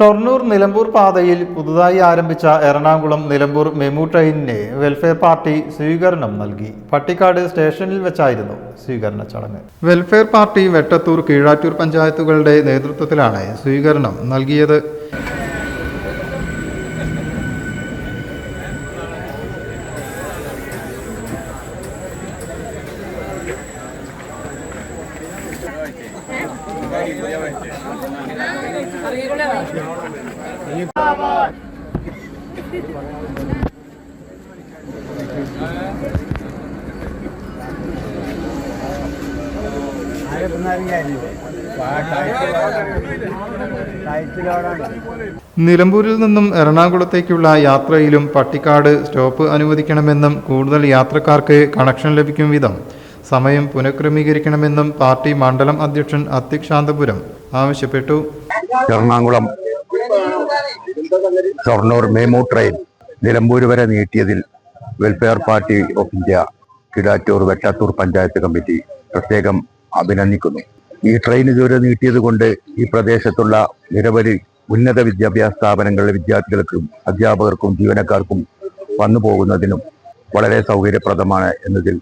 ഷൊർണൂർ നിലമ്പൂർ പാതയിൽ പുതുതായി ആരംഭിച്ച എറണാകുളം നിലമ്പൂർ മെമു ട്രെയിനിന് വെൽഫെയർ പാർട്ടി സ്വീകരണം നൽകി. പട്ടിക്കാട് സ്റ്റേഷനിൽ വെച്ചായിരുന്നു സ്വീകരണ ചടങ്ങ്. വെൽഫെയർ പാർട്ടി വെട്ടത്തൂർ കീഴാറ്റൂർ പഞ്ചായത്തുകളുടെ നേതൃത്വത്തിലാണ് സ്വീകരണം നൽകിയത്. നിലമ്പൂരിൽ നിന്നും എറണാകുളത്തേക്കുള്ള യാത്രയിലും പട്ടിക്കാട് സ്റ്റോപ്പ് അനുവദിക്കണമെന്നും കൂടുതൽ യാത്രക്കാർക്ക് കണക്ഷൻ ലഭിക്കും വിധം സമയം പുനഃക്രമീകരിക്കണമെന്നും പാർട്ടി മണ്ഡലം അധ്യക്ഷൻ അത്യക്ഷാന്തപുരം ആവശ്യപ്പെട്ടു. എറണാകുളം ഷൊർണൂർ മേമു ട്രെയിൻ നിലമ്പൂർ വരെ നീട്ടിയതിൽ welfare party of India Keezhattur Vettathur panchayat committee പ്രത്യേകം അഭിനന്ദിക്കുന്നു. ഈ ട്രെയിൻ ഇതുവരെ നീട്ടിയത് കൊണ്ട് ഈ പ്രദേശത്തുള്ള നിരവധി ഉന്നത വിദ്യാഭ്യാസ സ്ഥാപനങ്ങളിലെ വിദ്യാർത്ഥികൾക്കും അധ്യാപകർക്കും ജീവനക്കാർക്കും വന്നു പോകുന്നതിനും വളരെ സൗകര്യപ്രദമാണ് എന്നതിൽ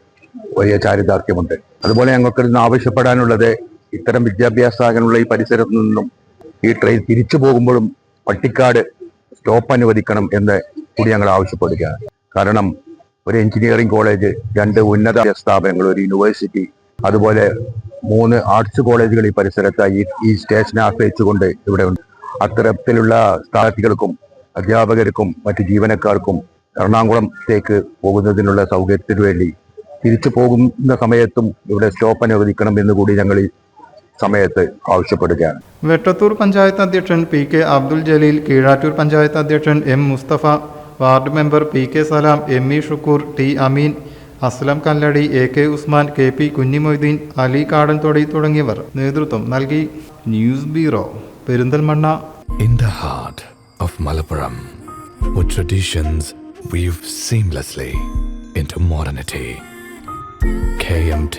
വലിയ ചാരിതാർത്ഥ്യമുണ്ട്. അതുപോലെ ഞങ്ങൾക്ക് ഇന്ന് ആവശ്യപ്പെടാനുള്ളത് ഇത്തരം വിദ്യാഭ്യാസ സ്ഥാപനങ്ങളുള്ള ഈ പരിസരത്തു നിന്നും ഈ ട്രെയിൻ തിരിച്ചു പോകുമ്പോഴും പട്ടിക്കാട് സ്റ്റോപ്പ് അനുവദിക്കണം എന്ന് കൂടി ഞങ്ങൾ ആവശ്യപ്പെടുകയാണ്. കാരണം ഒരു എഞ്ചിനീയറിംഗ് കോളേജ് രണ്ട് ഉന്നത സ്ഥാപനങ്ങൾ ഒരു യൂണിവേഴ്സിറ്റി അതുപോലെ മൂന്ന് ആർട്സ് കോളേജുകൾ ഈ പരിസരത്തായി ഈ- സ്റ്റേഷനെ ആശ്രയിച്ചുകൊണ്ട് ഇവിടെ ഉണ്ട്. അത്തരത്തിലുള്ള സ്ഥാനാർത്ഥികൾക്കും അധ്യാപകർക്കും മറ്റ് ജീവനക്കാർക്കും എറണാകുളത്തേക്ക് പോകുന്നതിനുള്ള സൗകര്യത്തിനു വേണ്ടി തിരിച്ചു പോകുന്ന സമയത്തും ഇവിടെ സ്റ്റോപ്പ് അനുവദിക്കണം എന്ന് കൂടി ഞങ്ങൾ സമയത്ത് ആവശ്യപ്പെടുകയാണ്. വെട്ടത്തൂർ പഞ്ചായത്ത് അധ്യക്ഷൻ പി കെ അബ്ദുൽ ജലീൽ കീഴാറ്റൂർ പഞ്ചായത്ത് അധ്യക്ഷൻ M Musthafa ward member P K Salam M E Shukoor T Ameen Aslam Kalladi A K Usman K P Kunhimoideen Ali Kadanthodi തുടങ്ങിയവർ നേതൃത്വം നൽകി. News bureau Perinthalmanna. In the heart of Malappuram traditions weave seamlessly into modernity, KMT